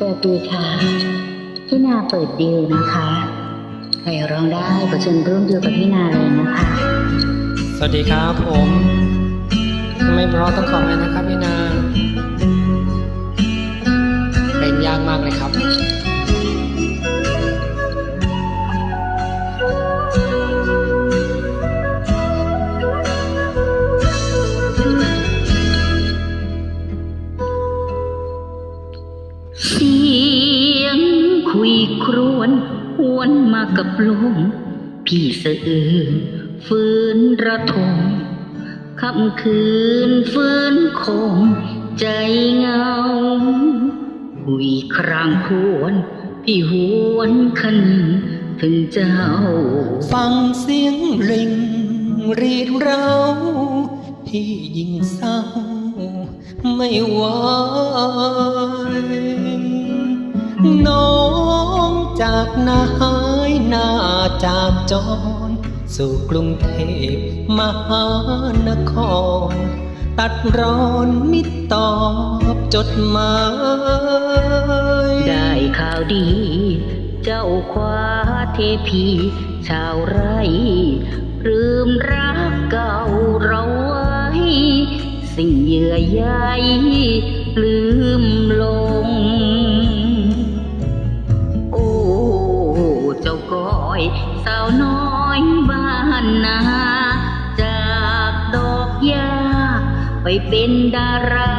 สวัสดีค่ะพี่นาเปิดดิวนะคะ ใครร้องได้ก็เชิญร่วมดิวกับพี่นาเลยนะคะ สวัสดีครับผม ไม่เพราะต้องขอเลยนะครับพี่นา ยครวนหวนมากับลมพี่สะอื้นฝืนระทมคำคืนฝืนคงใจเงาคุยครางควรพี่หวนคันถึงเจ้า ฟังเสียงลิงรีดเราพี่ยิ่งเศร้าไม่ไหวน้อ จากนาหายหน้าจากจร สู่กรุงเทพมหานคร ตัดร้อนมิตรตอบจดหมาย ได้ข่าวดี เจ้าคว้าเทพี ชาวไร่ลืมรักเก่าเราไว้ สิ่งเยื่อใยลืมลง อยสาวน้อยบ้านนาจากดอกยาไปเป็นดารา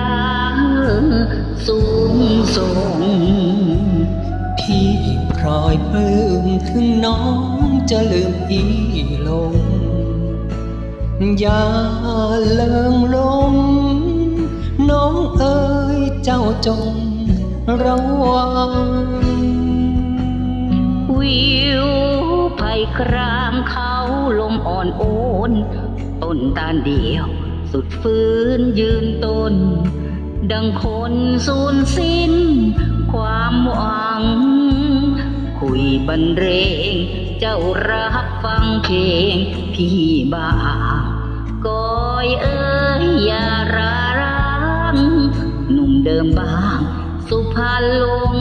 สูงส่งพี่พลอยปลื้มถึงน้องจะลืมพี่ลง อย่าเลิงลง น้องเอ๋ยเจ้าจงระวังวิว กรามเขาลมอ่อนโอนต้นตาลเดียว สุดฟื้นยืนต้น ดังคนสูญสิ้น ความหวัง คุยบรรเลงเจ้ารับฟังเพลงพี่บ้างก้อยเอ้ยอย่ารารังหนุ่มเดิมบ้าง สุพรรณหลง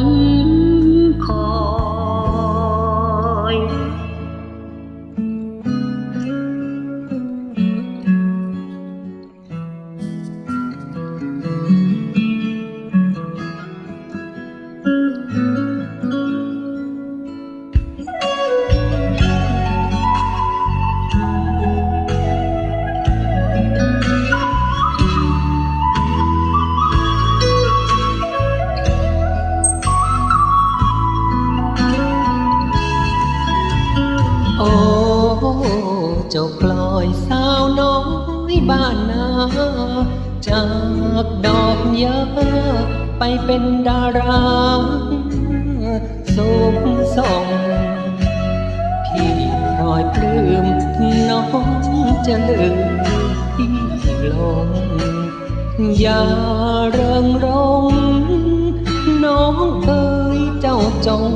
เจ้ากลอยสาวน้อยบ้านนา จากดอกยาไปเป็นดาราสูงส่งพี่พลอยปลื้มน้องจะลืมพี่ลงอย่าเริงรมน้องเอ๋ยเจ้าจง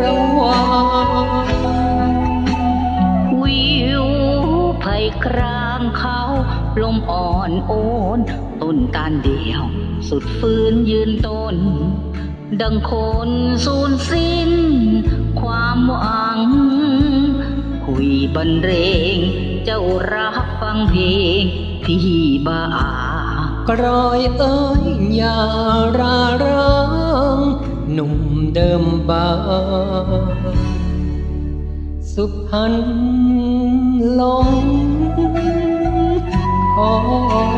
ระวัง ไผ่ครางเขาลมอ่อนโอนต้นตาลเดียว สุดฟื้นยืนต้น ดังคนสูญสิ้น ความหวัง คุยบรรเลงเจ้ารับฟังเพลงพี่บ้ากรอยเอ้ยอย่ารารังหนุ่มเดิมบางสุพรรณลง คอย